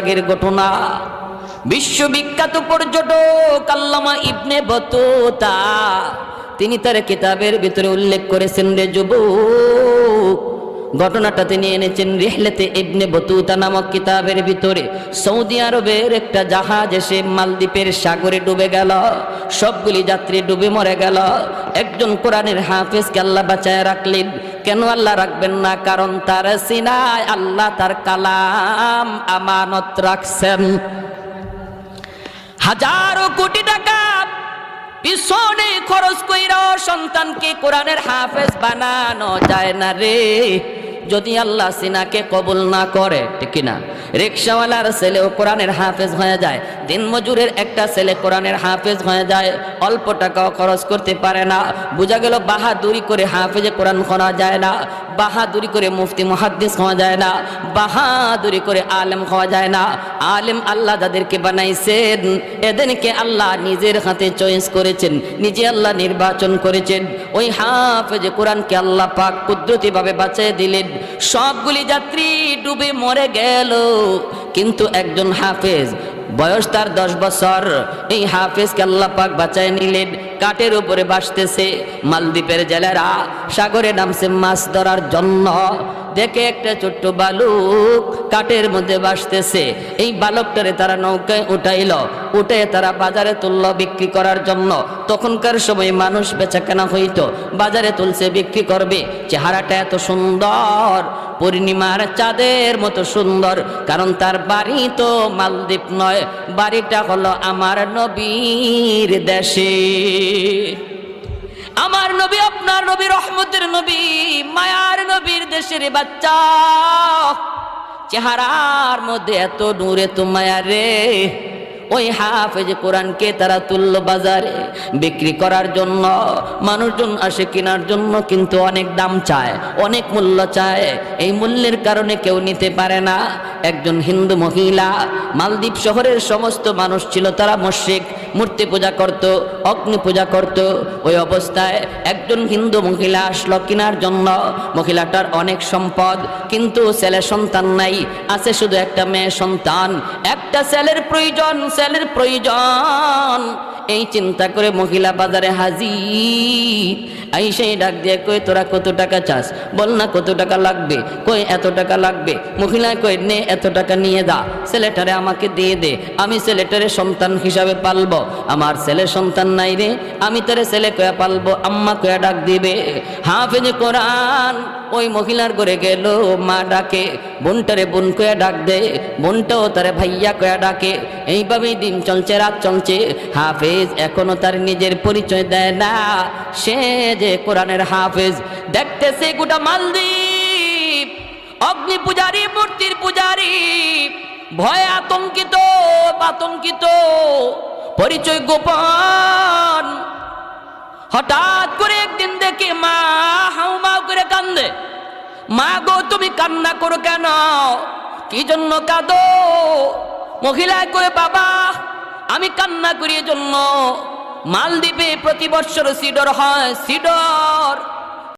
আগের ঘটনা। বিশ্ববিখ্যাত পর্যটক আল্লামা ইবনে বতুতা, তিনি তার কিতাবের ভিতরে উল্লেখ করেছেন রে যুবক, ঘটনাটা তিনি এনেছেন রিহলেতে ইবনে বতুতা নামক কিতাবের ভিতরে। সৌদি আরবের একটা জাহাজ এসে মালদ্বীপের সাগরে ডুবে গেল, সবগুলি যাত্রী ডুবে মরে গেল। একজন কোরআনের হাফেজকে আল্লাহ বাঁচায় রাখলেন। কেন আল্লাহ রাখবেন না? কারণ তার সিনায় আল্লাহ তার কালাম আমানত রাখছেন। হাজারো কোটি টাকা পিছনে খরচ কইরা সন্তানকে কোরআনের হাফেজ বানানো যায় না রে। যদি আল্লাহ সিনাকে কবুল না করে, ঠিক না রিক্সাওয়ালার ছেলেও কোরআনের হাফেজ হয়ে যায়। দিন মজুরের একটা ছেলে কোরআনের হাফেজ হয়ে যায়। অল্প টাকাও খরচ করতে পারে না। বোঝা গেল বাহাদুরি করে হাফেজে কোরআন করা যায় না। বাহাদুরি করে মুফতি মহাদ্দিস হওয়া যায় না। বাহাদুরি করে আলেম হওয়া যায় না। আলেম আল্লাহ যাদেরকে বানাইছেন, এদেরকে আল্লাহ নিজের হাতে চয়েস করেছেন, নিজে আল্লাহ নির্বাচন করেছেন। ওই হাফেজ কোরআনকে আল্লাহ পাক কুদরতিভাবে বাঁচিয়ে দিলেন। সবগুলি যাত্রী ডুবে মরে গেল। কিন্তু একজন হাফেজ, বয়স তার দশ বছর। এই হাফেজকে আল্লাহ বাঁচায় নিলেন, কাঠের উপরে বাসতেছে মালদ্বীপের জেলেরা সাগরে নামছে মাছ ধরার জন্য। দেখে একটা ছোট্ট বালুক কাঠের মধ্যে বাসতেছে এই বালকটারে তারা নৌকায় উঠাইল। উঠে তারা বাজারে তুলল বিক্রি করার জন্য। তখনকার সময় মানুষ বেচা কেনা হইতো। বাজারে তুলছে, বিক্রি করবে। চেহারাটা এত সুন্দর। পূর্ণিমার চাঁদের মতো সুন্দর, কারণ তার বাড়ি তো মালদ্বীপ নয়, বাড়িটা হলো আমার নবীর দেশে। আমার নবী, আপনার নবী, রহমতের নবী, মায়ার নবীর দেশের বাচ্চা। চেহারার মধ্যে এত নূরে তো মায়া রে। ওই হাফেজ কোরআনকে তারা তুললো বাজারে বিক্রি করার জন্য, মানুষজন আসে কেনার জন্য কিন্তু অনেক দাম চায়, অনেক মূল্য চায়। এই মূল্যের কারণে কেউ নিতে পারে না। একজন হিন্দু মহিলা, মালদ্বীপ শহরের সমস্ত মানুষ ছিল, তারা মস্যিক মূর্তি পূজা করত, অগ্নি পূজা করত। ওই অবস্থায় একজন হিন্দু মহিলা আসলো কেনার জন্য। মহিলাটার অনেক সম্পদ, কিন্তু ছেলে সন্তান নাই, আছে শুধু একটা মেয়ে সন্তান। একটা ছেলের প্রয়োজন ছেলের প্রয়োজন। এই চিন্তা করে মহিলা বাজারে হাজির। এই সেই ডাক দিয়ে কই তোরা কত টাকা চাস? বল না, কত টাকা লাগবে? কই এত টাকা লাগবে। মহিলা কই নে, এত টাকা নিয়ে দা ছেলেটারে আমাকে দিয়ে দে, আমি ছেলেটারে সন্তান হিসাবে পালব। আমার ছেলে সন্তান নাই রে, আমি তারে ছেলে কয়া পালবো, আম্মা কয়া ডাক দিবে। হাফেজ কোরআন ওই মহিলার করে গেল, মা ডাকে, বোনটারে বোন কয়া ডাক দে, বোনটাও তারে ভাইয়া কয়া ডাকে। এইভাবেই দিন চলছে, রাত চলছে। হাফেজ এখনও তার নিজের পরিচয় দেয় না। সে যে কোরআনের হাফেজ, দেখতেছে গোটা মালদ্বীপ। অগ্নি পূজারি, মূর্তির পূজারি। ভয় আতঙ্কিত আতঙ্কিত। পরিচয় গোপন। হঠাৎ করে একদিন দেখে মা কান্দে। মা গো, তুমি কান্না করো কেন? কি জন্য কাঁদো? মহিলা করে বাবা, আমি কান্না করি জন্য মালদ্বীপে প্রতি বছর সিডর হয়, সিডর।